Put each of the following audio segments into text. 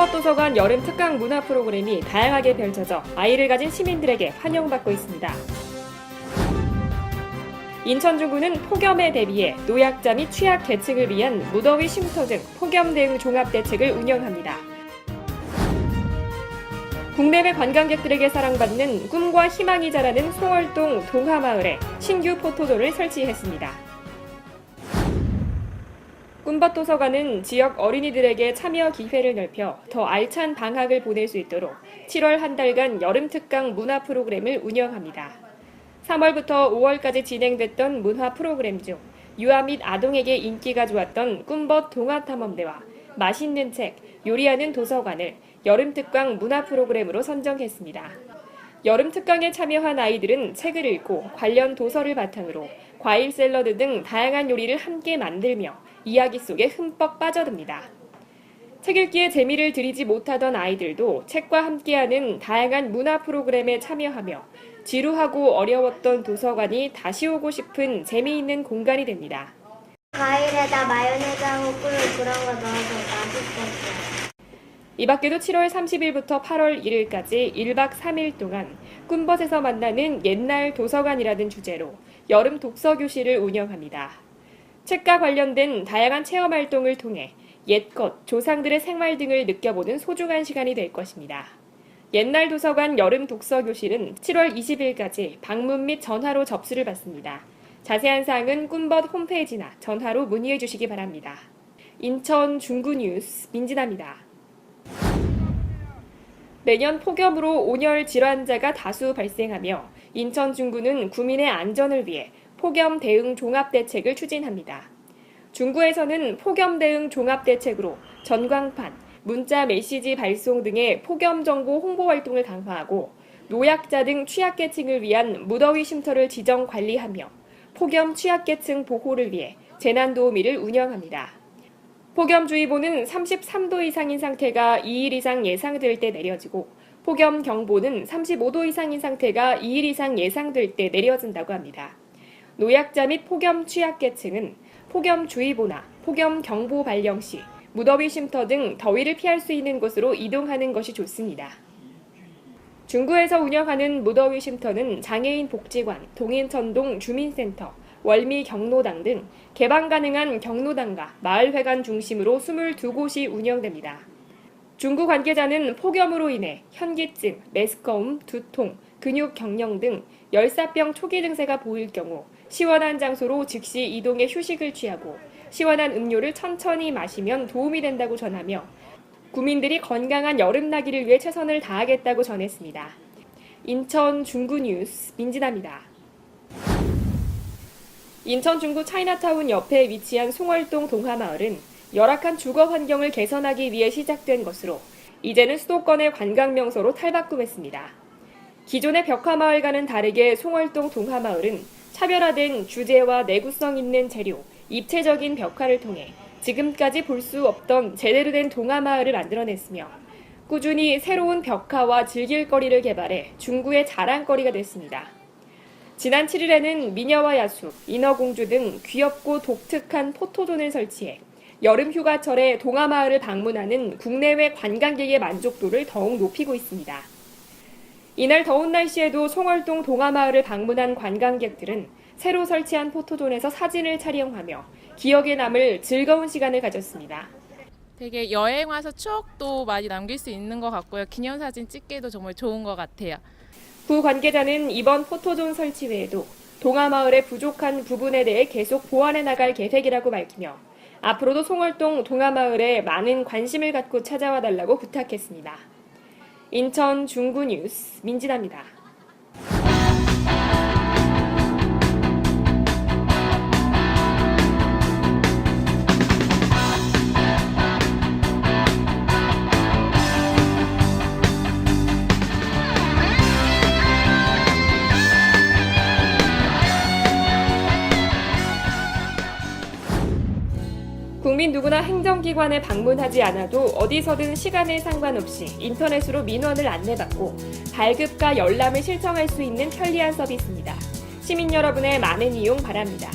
꿈밭도서관 여름 특강 문화 프로그램이 다양하게 펼쳐져 아이를 가진 시민들에게 환영받고 있습니다. 인천중구는 폭염에 대비해 노약자 및 취약 계층을 위한 무더위 쉼터 등 폭염 대응 종합 대책을 운영합니다. 국내외 관광객들에게 사랑받는 꿈과 희망이 자라는 송월동 동화마을에 신규 포토존을 설치했습니다. 꿈밭 도서관은 지역 어린이들에게 참여 기회를 넓혀 더 알찬 방학을 보낼 수 있도록 7월 한 달간 여름 특강 문화 프로그램을 운영합니다. 3월부터 5월까지 진행됐던 문화 프로그램 중 유아 및 아동에게 인기가 좋았던 꿈벗 동화 탐험대와 맛있는 책, 요리하는 도서관을 여름 특강 문화 프로그램으로 선정했습니다. 여름 특강에 참여한 아이들은 책을 읽고 관련 도서를 바탕으로 과일 샐러드 등 다양한 요리를 함께 만들며 이야기 속에 흠뻑 빠져듭니다. 책 읽기에 재미를 들이지 못하던 아이들도 책과 함께하는 다양한 문화 프로그램에 참여하며 지루하고 어려웠던 도서관이 다시 오고 싶은 재미있는 공간이 됩니다. 과일에다 마요네즈하고 꿀 그런 거 넣어서 맛있었어요. 이 밖에도 7월 30일부터 8월 1일까지 1박 3일 동안 꿈벗에서 만나는 옛날 도서관이라는 주제로 여름 독서 교실을 운영합니다. 책과 관련된 다양한 체험 활동을 통해 옛것, 조상들의 생활 등을 느껴보는 소중한 시간이 될 것입니다. 옛날 도서관 여름 독서 교실은 7월 20일까지 방문 및 전화로 접수를 받습니다. 자세한 사항은 꿈벗 홈페이지나 전화로 문의해 주시기 바랍니다. 인천 중구 뉴스 민진아입니다. 매년 폭염으로 온열 질환자가 다수 발생하며 인천 중구는 구민의 안전을 위해 폭염 대응 종합 대책을 추진합니다. 중구에서는 폭염 대응 종합 대책으로 전광판, 문자 메시지 발송 등의 폭염 정보 홍보 활동을 강화하고 노약자 등 취약계층을 위한 무더위 쉼터를 지정 관리하며 폭염 취약계층 보호를 위해 재난 도우미를 운영합니다. 폭염주의보는 33도 이상인 상태가 2일 이상 예상될 때 내려지고 폭염 경보는 35도 이상인 상태가 2일 이상 예상될 때 내려진다고 합니다. 노약자 및 폭염 취약계층은 폭염주의보나 폭염경보 발령 시 무더위 쉼터 등 더위를 피할 수 있는 곳으로 이동하는 것이 좋습니다. 중구에서 운영하는 무더위 쉼터는 장애인 복지관, 동인천동 주민센터, 월미 경로당 등 개방 가능한 경로당과 마을회관 중심으로 22곳이 운영됩니다. 중구 관계자는 폭염으로 인해 현기증, 메스꺼움, 두통, 근육 경련 등 열사병 초기 증세가 보일 경우 시원한 장소로 즉시 이동해 휴식을 취하고 시원한 음료를 천천히 마시면 도움이 된다고 전하며 구민들이 건강한 여름나기를 위해 최선을 다하겠다고 전했습니다. 인천 중구 뉴스 민진아입니다. 인천 중구 차이나타운 옆에 위치한 송월동 동화마을은 열악한 주거 환경을 개선하기 위해 시작된 것으로 이제는 수도권의 관광 명소로 탈바꿈했습니다. 기존의 벽화마을과는 다르게 송월동 동화마을은 차별화된 주제와 내구성 있는 재료, 입체적인 벽화를 통해 지금까지 볼 수 없던 제대로 된 동화마을을 만들어냈으며 꾸준히 새로운 벽화와 즐길 거리를 개발해 중구의 자랑거리가 됐습니다. 지난 7일에는 미녀와 야수, 인어공주 등 귀엽고 독특한 포토존을 설치해 여름 휴가철에 동화마을을 방문하는 국내외 관광객의 만족도를 더욱 높이고 있습니다. 이날 더운 날씨에도 송월동 동화마을을 방문한 관광객들은 새로 설치한 포토존에서 사진을 촬영하며 기억에 남을 즐거운 시간을 가졌습니다. 되게 여행 와서 추억도 많이 남길 수 있는 것 같고요. 기념사진 찍기도 정말 좋은 것 같아요. 구 관계자는 이번 포토존 설치 외에도 동화마을의 부족한 부분에 대해 계속 보완해 나갈 계획이라고 밝히며 앞으로도 송월동 동화마을에 많은 관심을 갖고 찾아와 달라고 부탁했습니다. 인천 중구 뉴스 민진아입니다. 국민 누구나 행정기관에 방문하지 않아도 어디서든 시간에 상관없이 인터넷으로 민원을 안내받고 발급과 열람을 신청할 수 있는 편리한 서비스입니다. 시민 여러분의 많은 이용 바랍니다.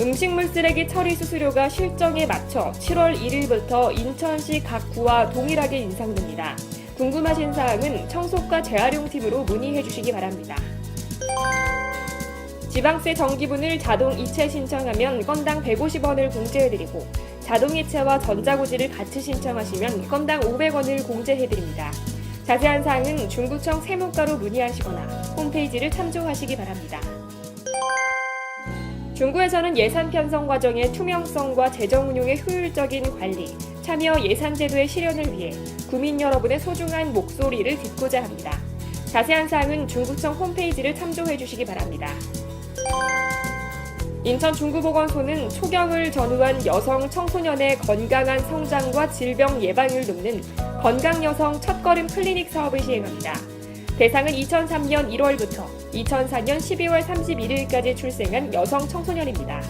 음식물 쓰레기 처리 수수료가 실정에 맞춰 7월 1일부터 인천시 각 구와 동일하게 인상됩니다. 궁금하신 사항은 청소과 재활용팀으로 문의해 주시기 바랍니다. 지방세 정기분을 자동 이체 신청하면 건당 150원을 공제해드리고 자동 이체와 전자고지를 같이 신청하시면 건당 500원을 공제해드립니다. 자세한 사항은 중구청 세무과로 문의하시거나 홈페이지를 참조하시기 바랍니다. 중구에서는 예산 편성 과정의 투명성과 재정 운용의 효율적인 관리, 참여 예산 제도의 실현을 위해 구민 여러분의 소중한 목소리를 듣고자 합니다. 자세한 사항은 중구청 홈페이지를 참조해 주시기 바랍니다. 인천 중구보건소는 초경을 전후한 여성 청소년의 건강한 성장과 질병 예방을 돕는 건강 여성 첫걸음 클리닉 사업을 시행합니다. 대상은 2003년 1월부터 2004년 12월 31일까지 출생한 여성 청소년입니다.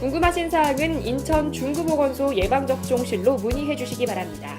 궁금하신 사항은 인천 중구보건소 예방접종실로 문의해 주시기 바랍니다.